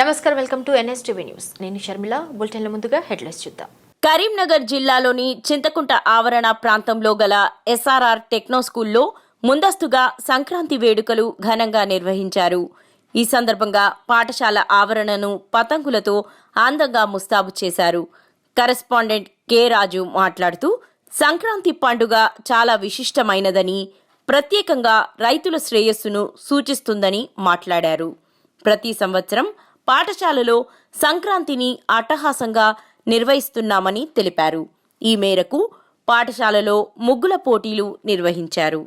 నమస్కారం welcome to NSTV news. నేను షర్మిల. బులెటిన్ల ముందుగా హెడ్లైన్స్ చూద్దాం. కరీంనగర్ జిల్లాలోని చింతకుంట ఆవరణ ప్రాంతంలో గల ఎస్ఆర్ఆర్ టెక్నో స్కూల్లో ముందస్తుగా సంక్రాంతి వేడుకలు ఘనంగా నిర్వహించారు. ఈ సందర్భంగా పాఠశాల ఆవరణను పతంగులతో అందంగా ముస్తాబు చేశారు. కరెస్పాండెంట్ కె రాజు మాట్లాడుతూ సంక్రాంతి పండుగ చాలా విశిష్టమైనదని ప్రత్యేకంగా రైతుల శ్రేయస్సును సూచిస్తుందని మాట్లాడారు. ప్రతి సంవత్సరం పాఠశాలలో సంక్రాంతిని అట్టహాసంగా నిర్వహిస్తున్నామని తెలిపారు. ఈ మేరకు పాఠశాలలో ముగ్గుల పోటీలు నిర్వహించారు.